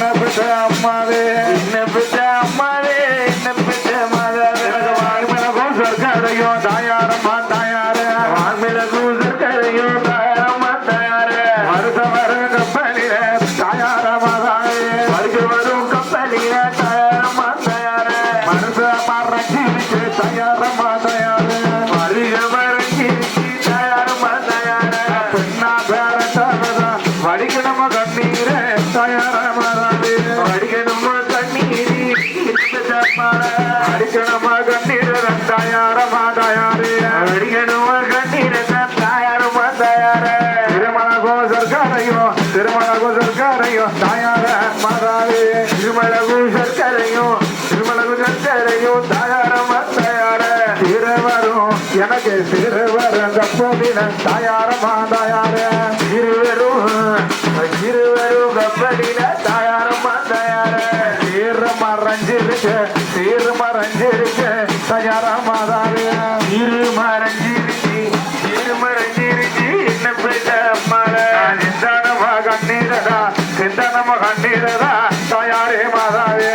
என்ன பெற்ற அம்மாவே? என்ன பெற்ற அம்மாவே? என்ன பெற்ற மாதாவே? எனக்கு வாய்மனகும் சர்க்கரையும் தாயாரம்மா தாயாரே வான்மிளகும் சர்க்கரையும் தாயாரம்மா தாயாரே வருஷ வர கப்பலில தாயாரம்மா தாயே வருக வரும் கப்பலில தாயாரம்மா தாயாரே மனுஷ மரஞ்சிருக்கு தாயாரம்மா தாயாரே வடிகணும் கண்ணீரத தாயாரம்மா தாயாரே திருமணகோ சர்க்காரையோ திருமணகோ சர்க்காரையோ தாயார மாதாவே திருமலகு சர்க்கரையும் திருமலகு சர்க்கரையும் தாயாரம்மா தாயாரே திருவரும் எனக்கு திருவரும் கப்பலின தாயார மாதாயார இருவரும் இருவரும் கப்பலில தாயாரம்மா தாயாரே தீர மறைஞ்சிருக்கு தீர மறைஞ்சிருக்கு தாயார கண்ணீரதா தாயாரே மாதாவே.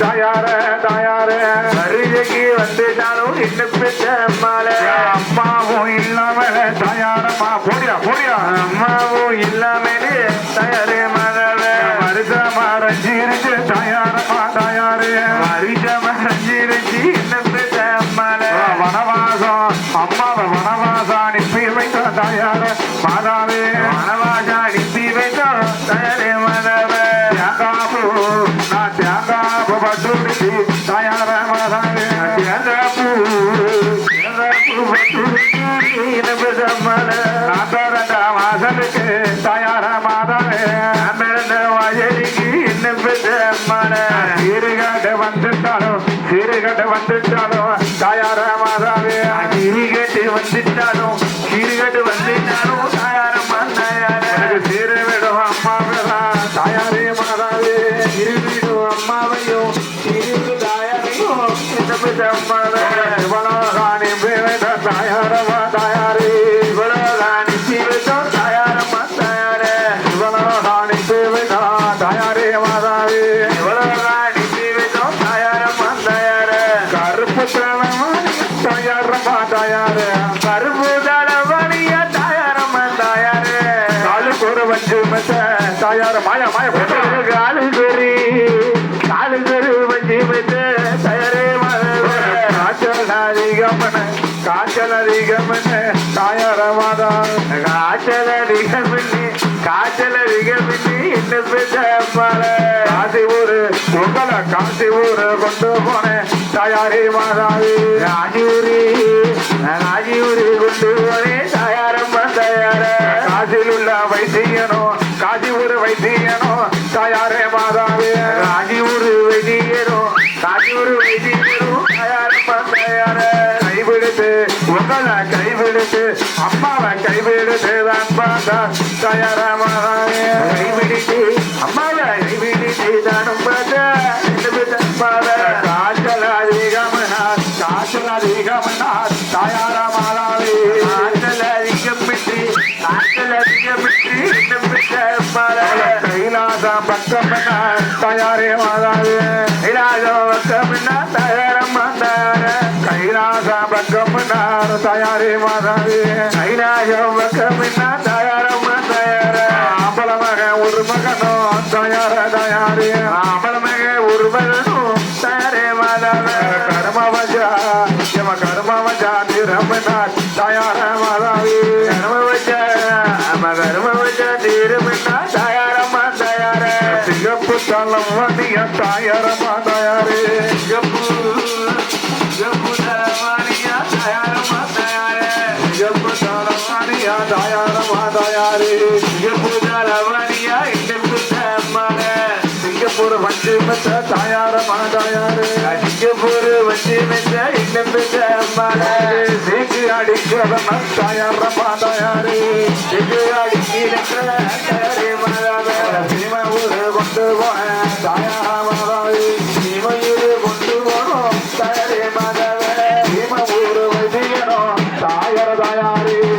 தாயார தாயார. வருகைக்கு வந்துட்டாலும் இன்னும் பெற்ற அம்மாளே. அம்மாவும் இல்லாமல தாயாரம்மா. போடியா போடியா அம்மாவும் இல்லாமல் தயாரே மகள. வருஷ மறைஞ்சிருக்கு தாயாரம்மா தாயாரு. மறிச்ச மறைஞ்சிருச்சு இன்னும் பெற்ற அம்மாளே. வனவாசம் அம்மாவை வனவாசம் அனுப்பி வைத்த தாயார மாதாவே. வனவா வந்துட்டாலும் சீருகாட்டு வந்துட்டாலும் தாயார மாதாவே கிரிகட்டு வந்துட்டாலும் கிரிகட்டு வந்துட்டாலும் தாயாரம்மா எனக்கு சீரு விடும் அம்மாவெல்லாம் தாயாரே மாதாவே. இருவிடும் அம்மாவையும் இருவிடும் தாயாரையும் என்ன அம்மாவே. தாயாரமா வஞ்சு மெத்த தாயார மாயா மாய போட்டு காலு கறி காலு கரு வஞ்சி வைத்து தயாரே மாதவே காய்ச்சல் அதிகமன காய்ச்சல் அதிகமன தாயார மாதா காய்ச்சல் அதிகமின்னி காய்ச்சல் அதிகமின்னி இன்னும் பெற்ற அம்மாளே காசி ஊரு உங்களை காசி ஊரு கொண்டு போனேன் தாயாரே மாதாவே ராஜூரி ராஜூரி கொண்டு போனேன் தாயாரே மாதாவே. ராஜூர் வைத்தியரோ ராஜூர் வைத்தியரோ தாயாரம்மா தாயாரே. கைவிடுத்து உங்களை கைவிடுத்து அம்மாவை கைவிடுத்து தான் பார்த்தா தாயார மாதாவே. கைவிடித்து கைலாசம் பக்கமனார் தாயாரே மாதாவே இலாஜம் வக்கமின்னா தாயாரம்மா தாயாரே கைலாசம் பக்கமனார் தாயாரே மாதாவே கைலாயம் வக்கமின்னா தாயாரம்மா தாயாரே ஒரு மகனோ தாயார சிகப்பு தலம் வண்டிய தாயார ஜப்பு ஜப்பு தரமானியா தாயாரம்மா தாயாரே சிகப்பு தலம் வண்டிய தாயார ஜப்பு தரமானியா இந்த புத்த சிங்கப்பூர் வண்டி மெத்த தாயாரம்மா தாயாரு சிங்கப்பூர் வந்து மெத்த இன்னும் பெற்ற அம்மாளாரு சேக்கு அடிக்கிறதம்மா தாயாரம்மா தாயாரு அடிக்கிற தாயாரே தாயார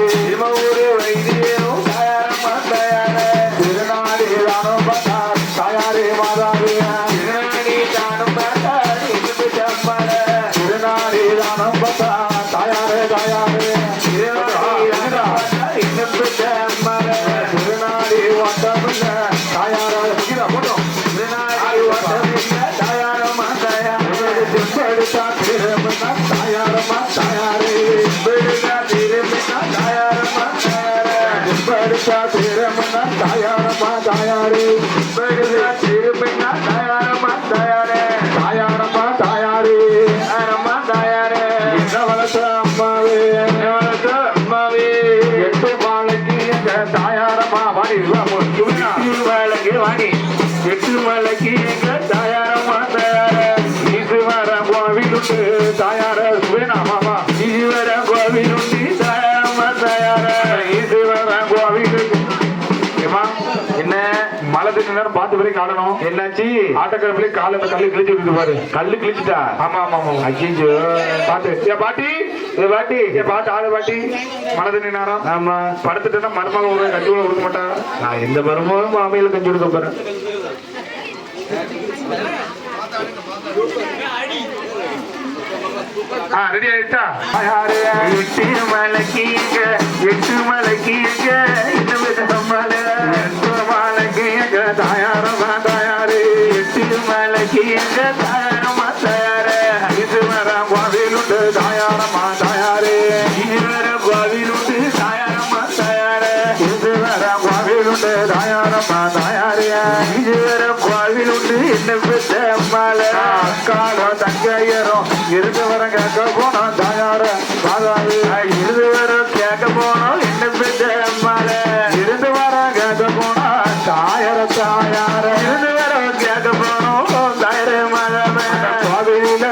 தாயார வேணாமாமா ஈஸ்வர கோவிலுண்டி தாயாரம்மா தாயாரே. இது வர கோவிலுண்டு ஏமா என்ன மழை நேரம் பார்த்து வரைக்கும் ஆடணும் என்னாச்சு? ஆட்டக்கிழமையிலே கால கல்லு கிழிச்சு விடுது பாரு. கல்லு கிழிச்சிட்டா? ஆமா ஆமா ஆமா. ஏ பாட்டி? ஏ பாட்டி? ஏ பாட்டு ஆடு பாட்டி. மழை நேரம். ஆமா. படுத்துட்டேன்னா மருமக ஒரு கூட கொடுக்க மாட்டாங்க நான் எந்த மருமகளும் மாமையில கஞ்சி கொடுக்க போறேன். ரெடி ஆயிடுச்சா? எட்டு மலை எங்க எட்டு மலைக்கு எங்க இன்னும் சம்மாள எட்டு மலை எங்க தாயாரமா தாயாரு. எட்டு என்ன பெற்ற அம்மாள அக்காலோ இருந்து வர கேட்க போனோம் தாயார தாயாரு இருந்து வர கேட்க போனோம் என்ன பெற்ற அம்மாள? இருந்து வர கேட்க போனோம் தாயார தாயார. இருந்து வர கேட்க போனோம் தாயாரே மாதாவே கோவிலில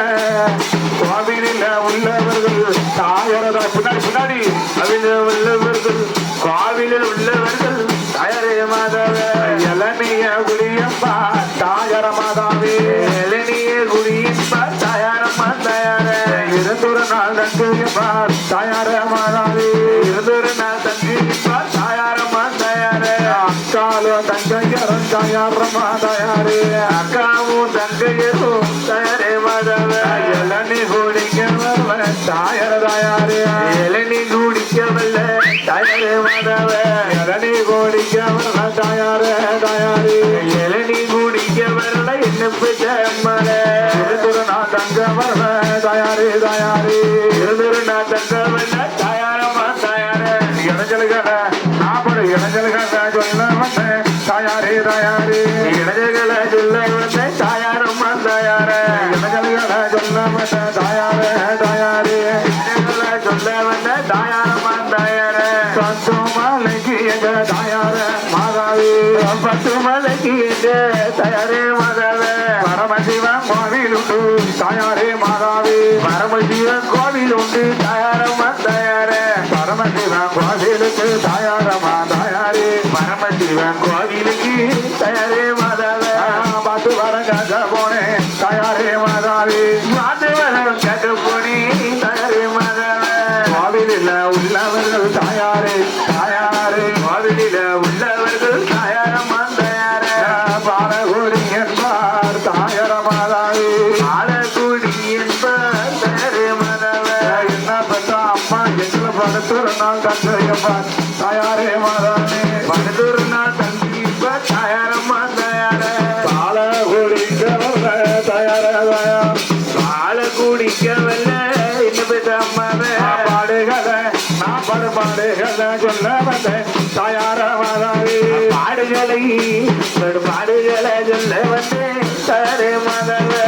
கோவிலில உள்ளவர்கள் தாயார பின்னாடி பின்னாடி. அவில உள்ளவர்கள் கோவிலில் உள்ளவர்கள் தாயாரே குடியப்பா தாயார இருந்தொரு நாள் இருந்தொரு நாள் தங்கிப்பா தாயாரம்மா தாயாரே அக்காலோ தங்கையரும் தாயாரமா தாயாரே அக்காவும் தங்கையரும் தாயாரே மாதாவே. இளநி குடிக்க வரல தாயார தாயாரே. இளநி குடிக்க வல்ல இளநி குடிக்க தாயாரே. இடைஞ்சல்கள சொல்ல வந்தேன் தாயாரே தாயாரே. இடைஞ்சல்களை சொல்ல வந்த தாயாரம்மா தாயாரே. பத்து மாலைக்கு எங்க தாயார மாதாவே பத்து மலைக்கு எங்க தாயாரே மாதாவே பரமசிவன் தாயாரே மாதாவே கோவில் உண்டு தாயாரம்மா கோவிலுக்கு தாயாரமா தந்தையப்பா தாயாரே மாதாவே படுதொரு நாள் தங்கிப்ப தாயாரம்மா தாயாரே. தாயார பால குடிக்க வல்ல என்ன பெற்ற அம்மாவே பாடுகளை நான் படு பாடுகளை சொல்ல வந்தேன் தாயார மாதாவே பாடுகளை பாடுகளை சொல்ல வந்து தாயாரே மாதாவே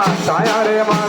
பூனத்தவனோ